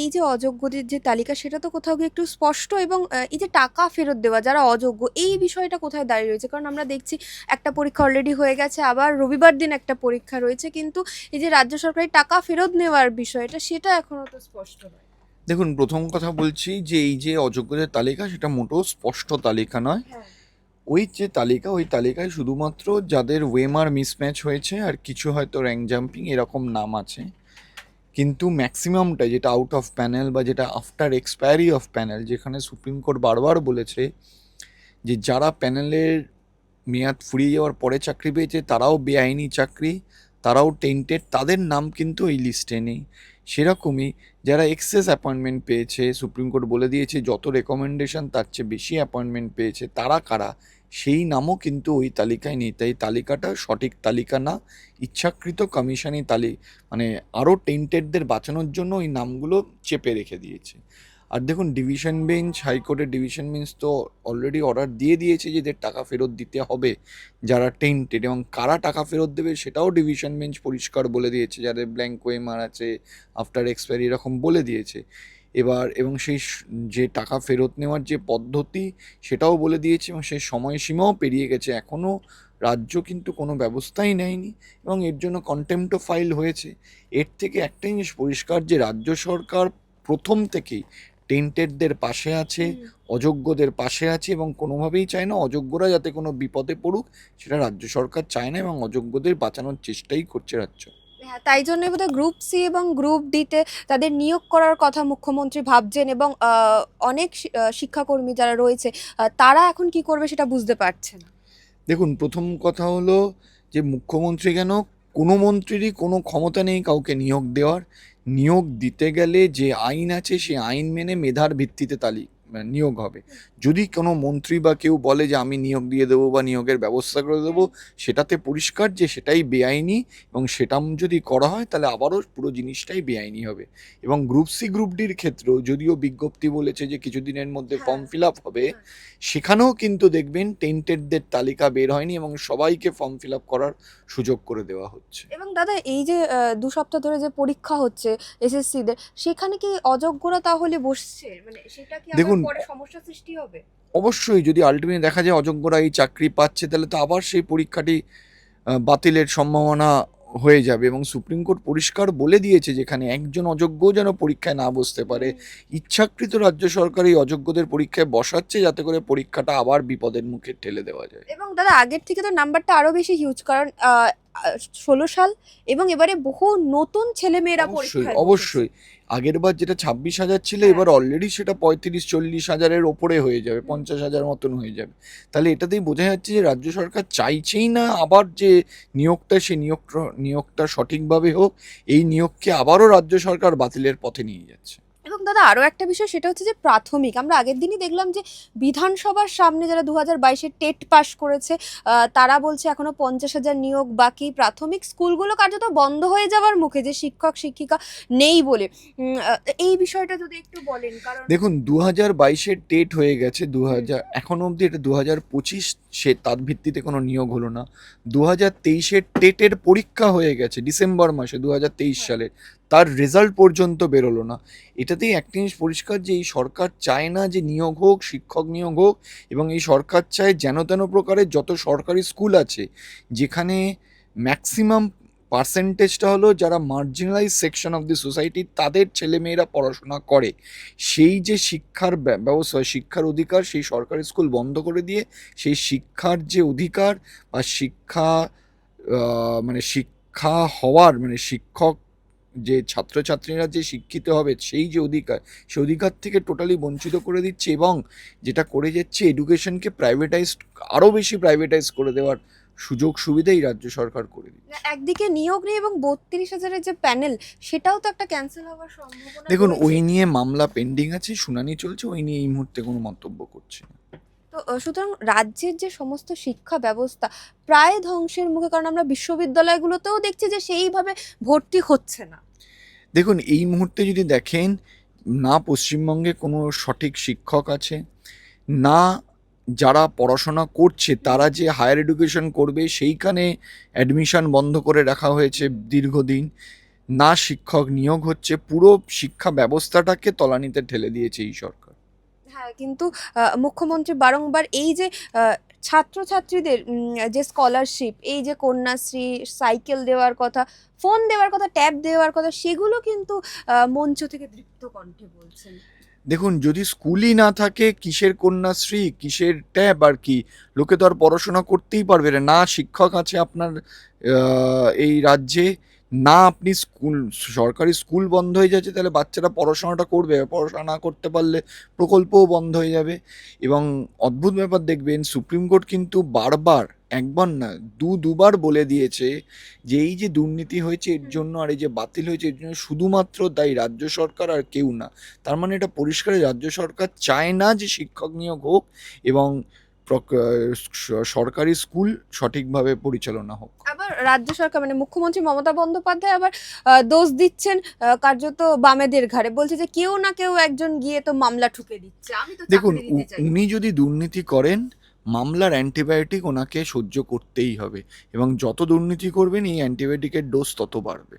এই যে অযোগ্যদের যে তালিকা সেটা তো কোথাও গিয়ে একটু স্পষ্ট এবং এই যে টাকা ফেরত দেওয়া যারা অযোগ্য এই বিষয়টা কোথায় দাঁড়িয়ে রয়েছে? কারণ আমরা দেখছি একটা পরীক্ষা অলরেডি হয়ে গেছে আবার রবিবার দিন একটা পরীক্ষা রয়েছে কিন্তু এই যে রাজ্য সরকারের টাকা ফেরত নেওয়ার বিষয়টা সেটা এখনও তো স্পষ্ট নয়। দেখুন প্রথম কথা বলছি যে এই যে অযোগ্যদের তালিকা সেটা মোটেও স্পষ্ট তালিকা নয় হ্যাঁ। ওই যে তালিকা ওই তালিকায় শুধুমাত্র যাদের ওয়েমার মিসম্যাচ হয়েছে আর কিছু হয়তো র্যাঙ্ক জাম্পিং এরকম নাম আছে কিন্তু ম্যাক্সিমামটা যেটা আউট অফ প্যানেল বা যেটা আফটার এক্সপায়ারি অফ প্যানেল যেখানে সুপ্রিম কোর্ট বারবার বলেছে যে যারা প্যানেলের মেয়াদ ফুরিয়ে যাওয়ার পরে চাকরি পেয়েছে, তারাও বেআইনি চাকরি, তারাও টেন্টেড তাদের নাম কিন্তু এই লিস্টে নেই। সেরকমই যারা এক্সেস অ্যাপয়েন্টমেন্ট পেয়েছে, সুপ্রিম কোর্ট বলে দিয়েছে, যত রেকমেন্ডেশন তার চেয়ে বেশি অ্যাপয়েন্টমেন্ট পেয়েছে, তারা কারা? সেই নামও কিন্তু ওই তালিকায় নেই। তাই তালিকাটা সঠিক তালিকা না। ইচ্ছাকৃত কমিশনই তালি মানে আরও টেন্টেডদের বাঁচানোর জন্য ওই নামগুলো চেপে রেখে দিয়েছে। আর দেখুন ডিভিশন বেঞ্চ হাইকোর্টের ডিভিশন বেঞ্চ তো অলরেডি অর্ডার দিয়ে দিয়েছে যে এদের টাকা ফেরত দিতে হবে। যারা টেন্টেড এবং কারা টাকা ফেরত দেবে সেটাও ডিভিশন বেঞ্চ পরিষ্কার বলে দিয়েছে। যাদের ব্ল্যাঙ্ক ওয়েমার আছে আফটার এক্সপায়ারি এরকম বলে দিয়েছে। এবার এবং সেই যে টাকা ফেরত নেওয়ার যে পদ্ধতি সেটাও বলে দিয়েছে এবং সেই সময়সীমাও পেরিয়ে গেছে। এখনও রাজ্য কিন্তু কোনো ব্যবস্থাই নেয়নি এবং এর জন্য কন্টেম্পটো ফাইল হয়েছে। এর থেকে একটা জিনিস পরিষ্কার যে রাজ্য সরকার প্রথম থেকেই টেন্টেডদের পাশে আছে অযোগ্যদের পাশে আছে এবং কোনোভাবেই চায় না অযোগ্যরা যাতে কোনো বিপদে পড়ুক সেটা রাজ্য সরকার চায় না এবং অযোগ্যদের বাঁচানোর চেষ্টাই করছে রাজ্য। হ্যাঁ, তাই জন্যই বোধহয় গ্রুপ সি এবং গ্রুপ ডিতে তাদের নিয়োগ করার কথা মুখ্যমন্ত্রী ভাবছেন এবং অনেক শিক্ষাকর্মী যারা রয়েছে তারা এখন কি করবে সেটা বুঝতে পারছে না। দেখুন প্রথম কথা হলো যে মুখ্যমন্ত্রী কেন কোনো মন্ত্রীরই কোনো ক্ষমতা নেই কাউকে নিয়োগ দেওয়ার নিয়োগ দিতে গেলে যে আইন আছে সেই আইন মেনে মেধার ভিত্তিতে তালি মানে নিয়োগ হবে যদি কোনো মন্ত্রী বা কেউ বলে যে আমি নিয়োগ দিয়ে দেবো বা নিয়োগের ব্যবস্থা করে দেবো সেটাতে পরিষ্কার যে সেটাই বেআইনি এবং সেটা যদি করা হয় তাহলে আবারও পুরো জিনিসটাই বেআইনি হবে এবং গ্রুপ সি গ্রুপ ডির ক্ষেত্রেও যদিও বিজ্ঞপ্তি বলেছে যে কিছুদিনের মধ্যে হ্যাঁ। ফর্ম ফিল আপ হবে সেখানেও কিন্তু দেখবেন টেন্টেডদের তালিকা বের হয়নি এবং সবাইকে ফর্ম ফিল আপ করার সুযোগ করে দেওয়া হচ্ছে এবং দাদা এই যে দু সপ্তাহ ধরে যে পরীক্ষা হচ্ছে এসএসসিদের সেখানে কি অযোগ্যরা তাহলে বসছে? মানে সেটা কি দেখুন, পরে সমস্যা সৃষ্টি হবে? অবশ্যই যদি আলটিমেট দেখা যায় অযোগ্যরা এই চাকরি পাচ্ছে তাহলে তো আবার সেই পরীক্ষাটি বাতিলের সম্ভাবনা হয়ে যাবে এবং সুপ্রিম কোর্ট পরিষ্কার বলে দিয়েছে যেখানে একজন অযোগ্য যেন পরীক্ষায় না বসতে পারে। ইচ্ছাকৃত রাজ্য সরকার এই অযোগ্যদের পরীক্ষায় বসাচ্ছে যাতে করে পরীক্ষাটা আবার বিপদের মুখে ঠেলে দেওয়া যায়। এবং দাদা আগের থেকে তো নাম্বারটা আরও বেশি হিউজ কারণ ১৬ সাল এবং এবারে বহু নতুন ছেলেমেয়েরা অবশ্যই অবশ্যই। আগের বার যেটা ছাব্বিশ হাজার ছিল হ্যাঁ। এবার অলরেডি সেটা পঁয়ত্রিশ চল্লিশ হাজারের ওপরে হয়ে যাবে পঞ্চাশ হাজার মতন হয়ে যাবে। তাহলে এটাতেই বোঝা যাচ্ছে যে রাজ্য সরকার চাইছেই না আবার যে নিয়োগটা সেই নিয়োগ নিয়োগটা সঠিকভাবে হোক এই নিয়োগকে আবারও রাজ্য সরকার বাতিলের পথে নিয়ে যাচ্ছে। এবং দাদা আরও একটা বিষয় সেটা হচ্ছে যে প্রাথমিক। আমরা আগের দিনই দেখলাম যে বিধানসভার সামনে যারা দু হাজার বাইশে টেট পাস করেছে তারা বলছে এখনও পঞ্চাশ হাজার নিয়োগ বাকি। প্রাথমিক স্কুলগুলো কার্যত বন্ধ হয়ে যাওয়ার মুখে যে শিক্ষক শিক্ষিকা নেই বলে। এই বিষয়টা যদি একটু বলেন কারণ দেখুন দু হাজার বাইশের টেট হয়ে গেছে দু হাজার এখন অবধি এটা দু হাজার পঁচিশ সে তার ভিত্তিতে কোনো নিয়োগ হলো না। দু হাজার তেইশের টেটের পরীক্ষা হয়ে গেছে ডিসেম্বর মাসে দু হাজার তেইশ সালে। তার রেজাল্ট পর্যন্ত বেরোলো না। এটাতেই একটা জিনিস পরিষ্কার যে, এই সরকার চায় না যে নিয়োগ হোক, শিক্ষক নিয়োগ হোক, এবং এই সরকার চায় যেন তেন প্রকারের যত সরকারি স্কুল আছে, যেখানে ম্যাক্সিমাম পার্সেন্টেজটা হলো যারা marginalise section of the society তাদের ছেলেমেয়েরা পড়াশোনা করে। সেই যে শিক্ষার ব্য- ব্যবস্থা, শিক্ষার অধিকার সেই সরকারি স্কুল বন্ধ করে দিয়ে, সেই শিক্ষার যে অধিকার বা শিক্ষা মানে শিক্ষা হওয়ার মানে শিক্ষক যে ছাত্রছাত্রীরা যে শিক্ষিত হবে সেই যে অধিকার সেই অধিকার থেকে টোটালি বঞ্চিত করে দিচ্ছে এবং যেটা করে যাচ্ছে এডুকেশনকে প্রাইভেটাইজ আরও বেশি প্রাইভেটাইজ করে দেওয়ার সুযোগ সুবিধাই রাজ্য সরকার করে দিচ্ছে। একদিকে নিয়োগ নেই এবং বত্রিশ হাজারের যে প্যানেল সেটাও তো একটা ক্যান্সেল হওয়ার সম্ভাবনা দেখুন ওই নিয়ে মামলা পেন্ডিং আছে শুনানি চলছে ওই নিয়ে এই মুহূর্তে কোনো মন্তব্য করছে না। তো সুতরাং রাজ্যের যে সমস্ত শিক্ষা ব্যবস্থা প্রায় ধ্বংসের মুখে, কারণ আমরা বিশ্ববিদ্যালয়গুলোতেও দেখছি যে সেইভাবে ভর্তি হচ্ছে না। দেখুন, এই মুহূর্তে যদি দেখেন, না পশ্চিমবঙ্গে কোনো সঠিক শিক্ষক আছে, না যারা পড়াশোনা করছে, তারা যে হায়ার এডুকেশন করবে, সেইখানে অ্যাডমিশন বন্ধ করে রাখা হয়েছে দীর্ঘদিন। না শিক্ষক নিয়োগ হচ্ছে, পুরো শিক্ষা ব্যবস্থাটাকে তলানিতে ঠেলে দিয়েছে এই সরকার হ্যাঁ কিন্তু মুখ্যমন্ত্রী বারংবার এই যে ছাত্রছাত্রীদের যে স্কলারশিপ এই যে কন্যাশ্রী সাইকেল দেওয়ার কথা ফোন দেওয়ার কথা ট্যাব দেওয়ার কথা, সেগুলো কিন্তু মঞ্চ থেকে দৃপ্ত কণ্ঠে বলছেন। দেখুন, যদি স্কুলই না থাকে, কিসের কন্যাশ্রী, কিসের ট্যাব আর কি? লোকে তো আর পড়াশোনা করতেই পারবে না। শিক্ষক আছে আপনার এই রাজ্যে। না আপনি স্কুল, সরকারি স্কুল বন্ধ হয়ে যাচ্ছে, তাহলে বাচ্চারা পড়াশোনাটা করবে। পড়াশোনা না করতে পারলে প্রকল্পও বন্ধ হয়ে যাবে। এবং অদ্ভুত ব্যাপার দেখবেন, সুপ্রিম কোর্ট কিন্তু বারবার, একবার না, দু, দুবার বলে দিয়েছে যে এই যে দুর্নীতি হয়েছে এর জন্য আর এই যে বাতিল হয়েছে এর জন্য শুধুমাত্র দায়ী রাজ্য সরকার আর কেউ না। তার মানে এটা পরিষ্কার রাজ্য সরকার চায় না যে শিক্ষক নিয়োগ হোক এবং সরকারি স্কুল সঠিকভাবে পরিচালনা হোক। আবার রাজ্য সরকার মানে মুখ্যমন্ত্রী মমতা বন্দ্যোপাধ্যায় আবার দোষ দিচ্ছেন কার্যত বামেদের ঘাড়ে। বলছে যে কেউ না কেউ একজন গিয়ে তো মামলা ঠুকে দিচ্ছে। আমি তো দেখুন উনি যদি দুর্নীতি করেন মামলার অ্যান্টিবায়োটিক ওনাকে সহ্য করতেই হবে এবং যত দুর্নীতি করবেন এই অ্যান্টিবায়োটিকের ডোজ তত বাড়বে।